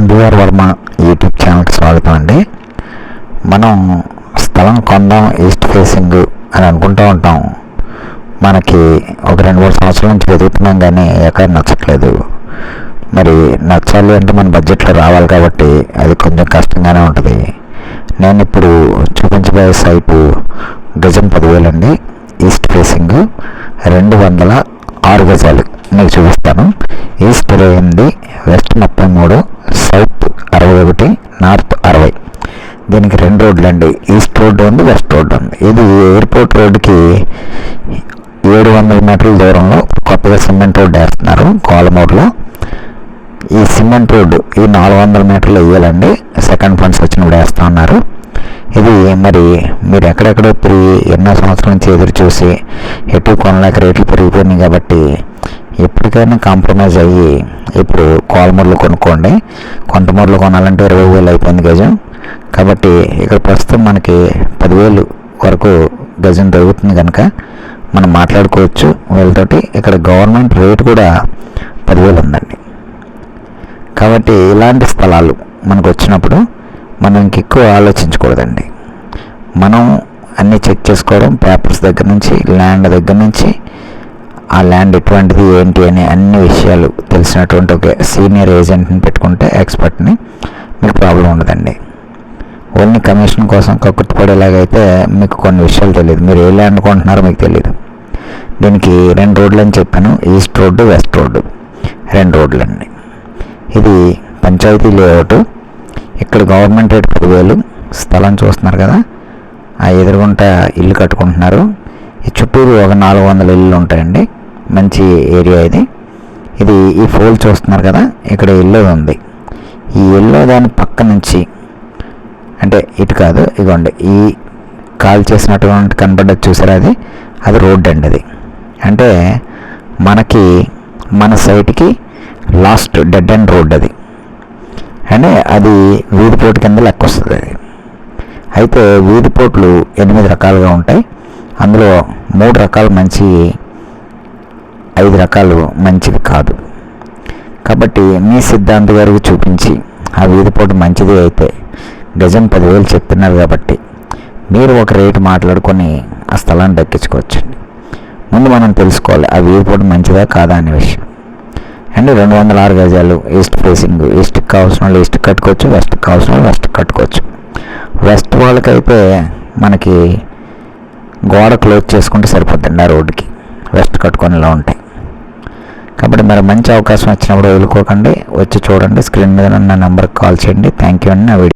MBR Varma YouTube ఛానల్కి స్వాగతం అండి. మనం స్థలం కొందాం ఈస్ట్ ఫేసింగ్ అని అనుకుంటూ ఉంటాం. మనకి ఒక రెండు మూడు సంవత్సరాల నుంచి వెతుకుతున్నాం కానీ ఎక్కడ నచ్చట్లేదు. మరి నచ్చాలి అంటే మన బడ్జెట్లో రావాలి కాబట్టి అది కొంచెం కష్టంగానే ఉంటుంది. నేను ఇప్పుడు చూపించబోయే సైపు గజం పదివేలు అండి. ఈస్ట్ ఫేసింగ్ రెండు వందల ఆరు గజాలు. మీకు చూపిస్తాను. ఈస్ట్ ఇరవై ఎనిమిది వెస్ట్ ముప్పై మూడు సౌత్ అరవై ఒకటి నార్త్ అరవై. దీనికి రెండు రోడ్లు అండి ఈస్ట్ రోడ్డు ఉంది వెస్ట్ రోడ్డు ఉంది. ఇది ఎయిర్పోర్ట్ రోడ్డుకి ఏడు వందల మీటర్ల దూరంలో కొత్తగా సిమెంట్ రోడ్డు వేస్తున్నారు కోలమూరులో. ఈ సిమెంట్ రోడ్డు ఈ నాలుగు వందల మీటర్లు వేయాలండి సెకండ్ ఫండ్స్ వచ్చినప్పుడు వేస్తా ఉన్నారు. ఇది మరి మీరు ఎక్కడెక్కడో తిరిగి ఎన్నో సంవత్సరాల నుంచి ఎదురు చూసి ఎటు కొనలేక రేట్లు పెరిగిపోయినాయి కాబట్టి ఎప్పటికైనా కాంప్రమైజ్ అయ్యి ఇప్పుడు కోలమూరులో కొనుక్కోండి. కొంతమూరులో కొనాలంటే ఇరవై వేలు అయిపోయింది గజం. కాబట్టి ఇక్కడ ప్రస్తుతం మనకి పదివేలు వరకు గజం దొరుకుతుంది కనుక మనం మాట్లాడుకోవచ్చు. వీళ్ళతోటి ఇక్కడ గవర్నమెంట్ రేట్ కూడా పదివేలు ఉందండి. కాబట్టి ఇలాంటి స్థలాలు మనకు వచ్చినప్పుడు మనం ఇంకెక్కువ ఆలోచించకూడదండి. మనం అన్నీ చెక్ చేసుకోవడం పేపర్స్ దగ్గర నుంచి ల్యాండ్ దగ్గర నుంచి ఆ ల్యాండ్ ఎటువంటిది ఏంటి అని అన్ని విషయాలు తెలిసినటువంటి ఒక సీనియర్ ఏజెంట్ని పెట్టుకుంటే ఎక్స్పర్ట్ని మీకు ప్రాబ్లం ఉండదండి. ఓన్లీ కమిషన్ కోసం కక్కుర్తిపడేలాగైతే మీకు కొన్ని విషయాలు తెలియదు. మీరు ఏ ల్యాండ్ కొంటున్నారో మీకు తెలియదు. దీనికి రెండు రోడ్లు అని చెప్పాను. East road west road. రెండు రోడ్లు అండి ఇది పంచాయతీ లేఅవుట్. ఇక్కడ గవర్నమెంట్ రేట్ పదివేలు. స్థలం చూస్తున్నారు కదా. ఆ ఎదురుగుంట ఇల్లు కట్టుకుంటున్నారు. ఈ చుట్టూరు ఒక నాలుగు వందల ఇల్లు ఉంటాయండి. మంచి ఏరియా ఇది. ఇది ఈ ఫోల్ చూస్తున్నారు కదా ఇక్కడ ఇల్లు ఉంది. ఈ ఇల్లు దాని పక్క నుంచి అంటే ఇటు కాదు ఇదిగోండి ఈ కాల్ చేసినటువంటి కనబడ్డది చూసారా అది? అది రోడ్ అండి అది. అంటే మనకి మన సైట్కి లాస్ట్ డెడ్ అండ్ రోడ్ అది. అంటే అది వీధిపోటు కింద లెక్క వస్తుంది అది. అయితే వీధిపోట్లు ఎనిమిది రకాలుగా ఉంటాయి. అందులో మూడు రకాలు మంచి ఐదు రకాలు మంచివి కాదు. కాబట్టి మీ సిద్ధాంత గారికి చూపించి ఆ వీధిపోటు మంచిది అయితే గజం పదివేలు చెప్తున్నారు కాబట్టి మీరు ఒక రేటు మాట్లాడుకొని ఆ స్థలాన్ని దక్కించుకోవచ్చండి. ముందు మనం తెలుసుకోవాలి ఆ వీధిపోటు మంచిదా కాదా అనే విషయం. అండ్ రెండు వందల ఆరు గజాలు ఈస్ట్ ఫేసింగ్ ఈస్ట్కి కావాల్సిన వాళ్ళు ఈస్ట్ కట్టుకోవచ్చు వెస్ట్కి కావాల్సిన వాళ్ళు వెస్ట్ కట్టుకోవచ్చు. వెస్ట్ వాళ్ళకైతే మనకి గోడ క్లోజ్ చేసుకుంటే సరిపోతుంది ఆ రోడ్డుకి. వెస్ట్ కట్టుకొని ఇలా ఉంటాయి. కాబట్టి మరి మంచి అవకాశం వచ్చినప్పుడు వదులుకోకండి. వచ్చి చూడండి. స్క్రీన్ మీద నా నెంబర్కి కాల్ చేయండి. థ్యాంక్ యూ అండి. నా వీడియో